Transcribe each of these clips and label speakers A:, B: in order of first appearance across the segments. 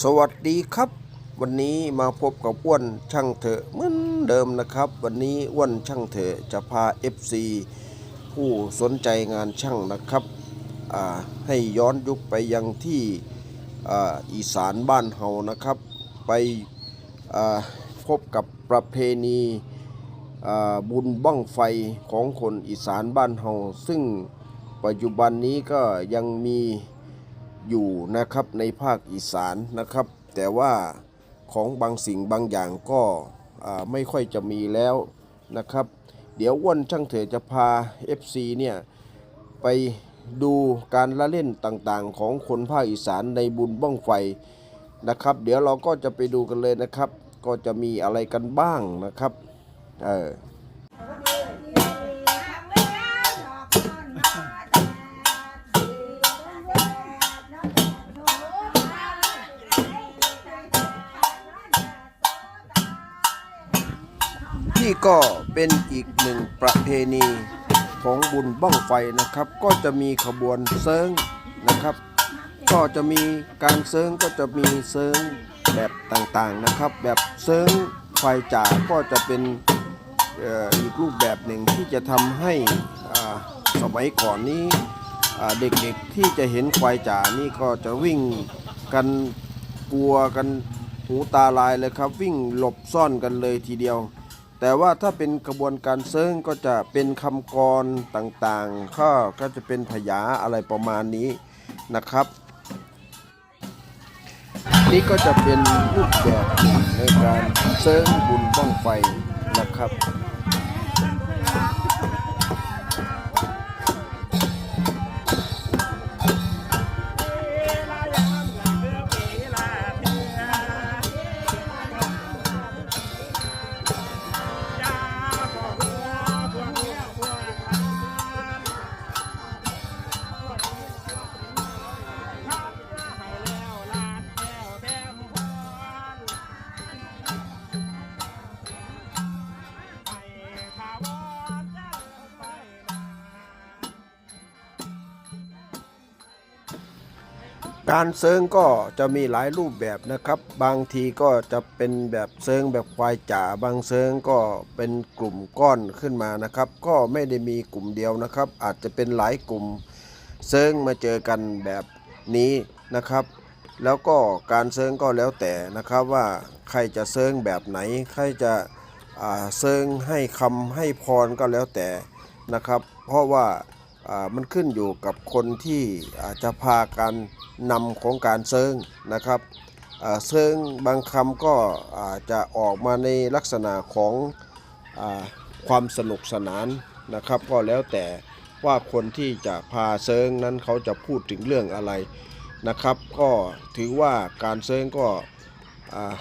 A: สวัสดีครับ วันนี้มาพบกับอ้วนช่างเถอะเหมือนเดิมนะครับ วันนี้อ้วนช่างเถอะจะพา FC ผู้สนใจงานช่างนะครับให้ย้อนยุคไปยังที่ออีสานบ้านเฮานะครับ ไปพบกับประเพณีบุญบ้องไฟของคนอีสานบ้านเฮาซึ่งปัจจุบันนี้ก็ยังมี อยู่นะครับในภาคอีสานนะครับ แต่ว่าของบางสิ่งบางอย่างก็ไม่ค่อยจะมีแล้วนะครับ เดี๋ยวอ้วนช่างเถอจะพา FC เนี่ยไปดูการละเล่นต่างๆ ของคนภาคอีสานในบุญบ้องไฟนะครับ เดี๋ยวเราก็จะไปดูกันเลยนะครับ ก็จะมีอะไรกันบ้างนะครับเออ ก็เป็นอีกหนึ่งประเพณีของบุญบ้องไฟนะครับ ก็จะมีขบวนเซิงนะครับ ก็จะมีการเซิงก็จะมีเซิงแบบต่างๆนะครับ แบบเซิงไฟจ่าก็จะเป็นอ,อีกรูปแบบหนึ่งที่จะทำให้สมัยก่อนนี้เด็กๆที่จะเห็นควายจ่านี่ก็จะวิ่งกันกลัวกันหูตาลายเลยครับ วิ่งหลบซ่อนกันเลยทีเดียว แต่ว่าถ้าเป็นกระบวนการเซิงก็จะเป็นคำกรต่างๆข้อก็จะเป็นพยาอะไรประมาณนี้นะครับ นี่ก็จะเป็นรูปแบบในการเซิงบุญบ้องไฟนะครับ การเซิงก็จะมีหลายรูปแบบนะครับ บางทีก็จะเป็นแบบเซิงแบบควายจ๋าบางเซิงก็เป็นกลุ่มก้อนขึ้นมานะครับ ก็ไม่ได้มีกลุ่มเดียวนะครับ อาจจะเป็นหลายกลุ่มเซิงมาเจอกันแบบนี้นะครับ แล้วก็การเซิงก็แล้วแต่นะครับว่าใครจะเซิงแบบไหน ใครจะเซิงให้คำให้พรก็แล้วแต่นะครับ เพราะว่า มันขึ้นอยู่กับคนที่อาจจะพาการนำของการเซิงนะครับเซิงบางคำก็อาจจะออกมาในลักษณะของอความสนุกสนานนะครับ ก็แล้วแต่ว่าคนที่จะพาเซิงนั้นเขาจะพูดถึงเรื่องอะไรนะครับ ก็ถือว่าการเซิงก็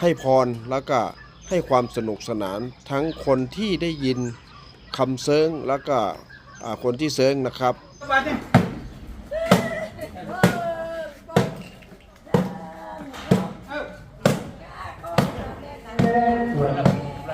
A: ให้พรแล้วก็ให้ความสนุกสนานทั้งคนที่ได้ยินคำเซิงแล้วก็ อ่าคนที่เซิงนะครับ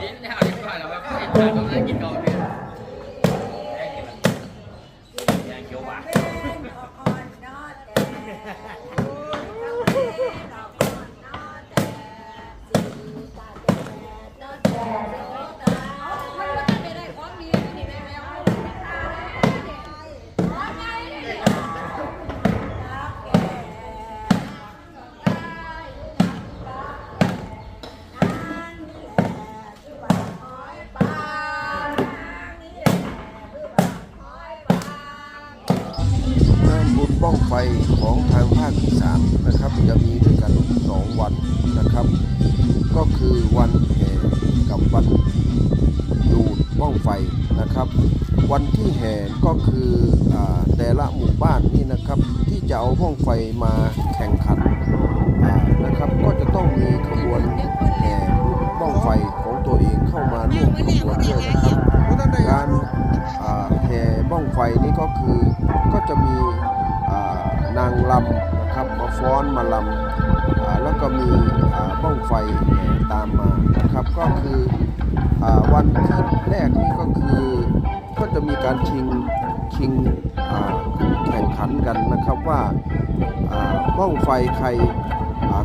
B: กินแล้วดีกว่าเราแบบไม่ทานต้องกินก่อน วัน
A: ที่แห่ก็คืออแต่ละหมู่บ้านนี่นะครับ ที่จะเอาบ้องไฟมาแข่งขันนะครับ ก็จะต้องมีขบวนแห่บ้องไฟของตัวเองเข้ามาร่วมขบวนด้วยนะครับการแห่บ้องไฟนี่ก็คือก็จะมีนางลำนะครับมาฟ้อนมาลำแล้วก็มีบ้องไฟแห่ตามมานะครับก็คือวันที่แรกนี่ก็คือ จะมีการชิงชิงแข่งขันกันนะครับว่าบ้องไฟใคร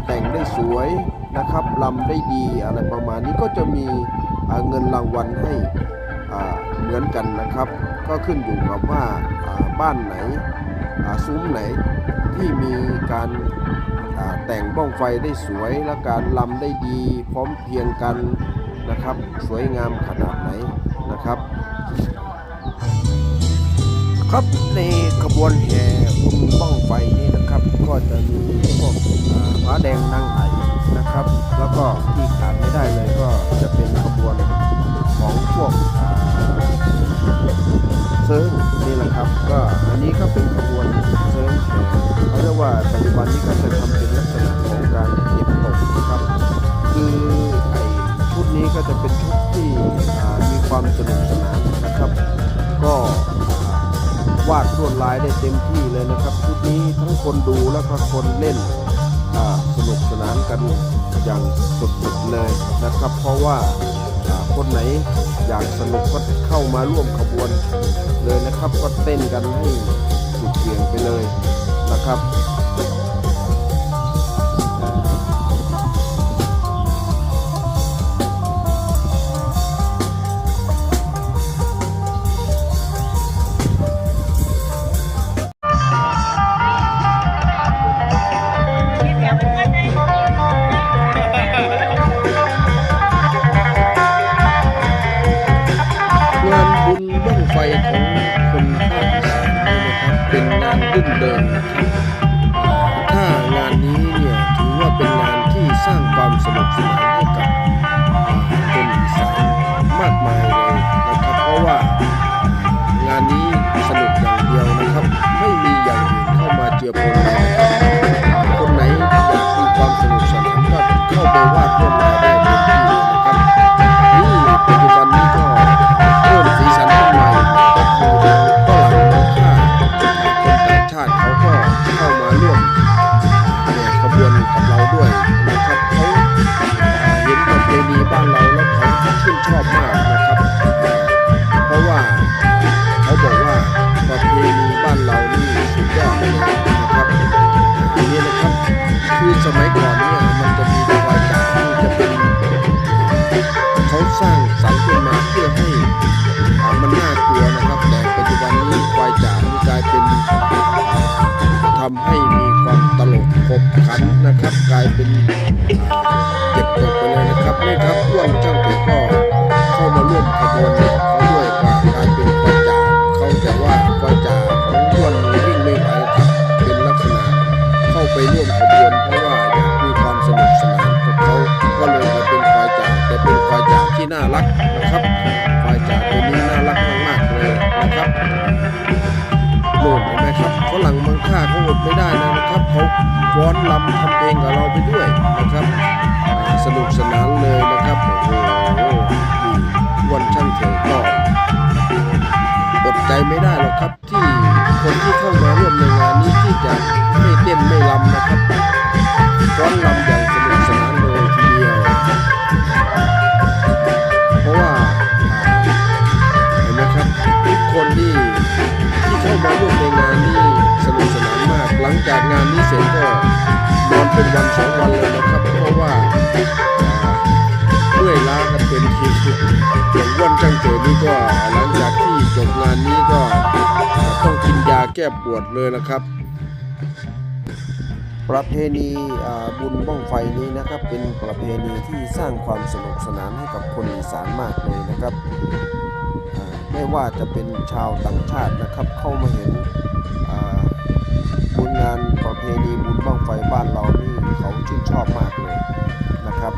A: แต่งได้สวยนะครับลำได้ดีอะไรประมาณนี้ก็จะมีเงินรางวัลให้เหมือนกันนะครับ ก็ขึ้นอยู่กับว่าบ้านไหนซุ้มไหนที่มีการแต่งบ้องไฟได้สวยและการลำได้ดีพร้อมเพียงกันนะครับ สวยงามขนาดไหนนะครับ ครับในขบวนแห่บุญบ้องไฟนี้นะครับ ก็จะมีพวกอ่าม้าแดงนางไอนะครับ แล้วก็ที่ขาดไม่ได้เลยก็จะเป็นขบวนของพวกเซิร์งนี่แหละครับ ก็อันนี้ก็เป็นขบวนเซิร์งแห่เขาเรียกว่าปัจจุบันนี้ก็จะทำเป็นลักษณะของการเก็บตกนะครับ คือไอ้ชุดนี้ก็จะเป็นชุดที่มีความสนุกสนานนะครับ ก็ วาดลวดลายได้เต็มที่เลยนะครับชุดนี้ทั้งคนดูแล้วก็คนเล่นสนุกสนานกันอย่างสุดๆเลยนะครับ เพราะว่าอ่าคนไหนอยากสนุกก็เข้ามาร่วมขบวนเลยนะครับ ก็เต้นกันให้สุดเสียงไปเลยนะครับ คือสมัยก่อนเนี่ยมันจะมีควายจ่าที่จะเป็นเขาสร้างสรรค์ขึ้นมาเพื่อให้มันน่ากลัวนะครับ แต่ปัจจุบันนี้ควายจานี่กลายเป็นทำให้มีความตลกขบขันนะครับ กลายเป็นเก็บตกไปเลยนะครับนี่ครับอ้วนช่างเถก็เข้ามาร่วมขบวน ไม่ได้เลยนะครับเขาฟ้อนลำทำเพลงกับเราไปด้วยนะครับสนุกสนานเลยนะครับโอ้โหวันช่างเถอะก็อดใจไม่ได้หรอกครับที่คนที่เข้ามาร่วมในงานนี้ที่จะไม่เต้นไม่ลำนะครับฟ้อนลำ เป็นวันสองวันเลยนะครับ เพราะว่าเมื่อยล้ากันเป็นทีสุดอย่างวันจังเกิดนี่ก็หลังจากที่จบงานนี้ก็ต้องกินยาแก้ปวดเลยนะครับ ประเพณีบุญบ้องไฟนี้นะครับ เป็นประเพณีที่สร้างความสนุกสนานให้กับคนอีสานมากเลยนะครับไม่ว่าจะเป็นชาวต่างชาตินะครับเข้ามาเห็นบุญงาน เพณีบุญบ้องไฟบ้านเรานี่เขาชื่นชอบมากเลยนะครับ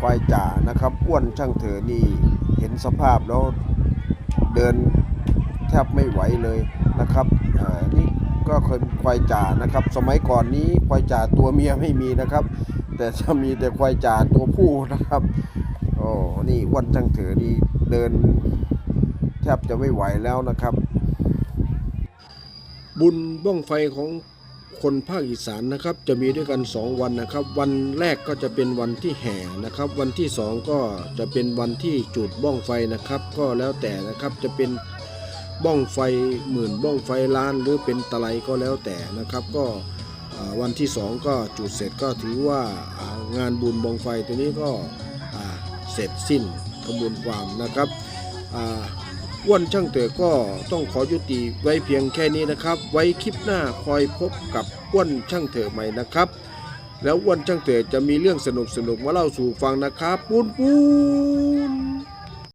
A: ควายจ่านะครับอ้วนช่างเถอนี่เห็นสภาพแล้วเดินแทบไม่ไหวเลยนะครับอ่านี่ก็เคยควายจ่านะครับ สมัยก่อนนี้ควายจ่าตัวเมียไม่มีนะครับ แต่จะมีแต่ควายจ่าตัวผู้นะครับโอ้นี่อ้วันจังเถอนี่เดิน บจะไม่ไหวแล้วนะครับ บุญบ้องไฟของคนภาคอีสานนะครับ จะมีด้วยกัน 2 วันนะครับ วันแรกก็จะเป็นวันที่แห่นะครับ วันที่ 2 ก็จะเป็นวันที่จุดบ้องไฟนะครับ ก็แล้วแต่นะครับจะเป็นบ้องไฟหมื่นบ้องไฟล้านหรือเป็นตะไลก็แล้วแต่นะครับ ก็วันที่สองก็จุดเสร็จก็ถือว่างานบุญบ้องไฟตัวนี้ก็เสร็จสิ้นกระบวนความนะครับ อ้วนช่างเต๋อก็ต้องขอยุติไว้เพียงแค่นี้นะครับ ไว้คลิปหน้าคอยพบกับอ้วนช่างเถอใหม่นะครับ แล้วอ้วนช่างเต๋อจะมีเรื่องสนุกสนุกมาเล่าสู่ฟังนะครับปูนปูน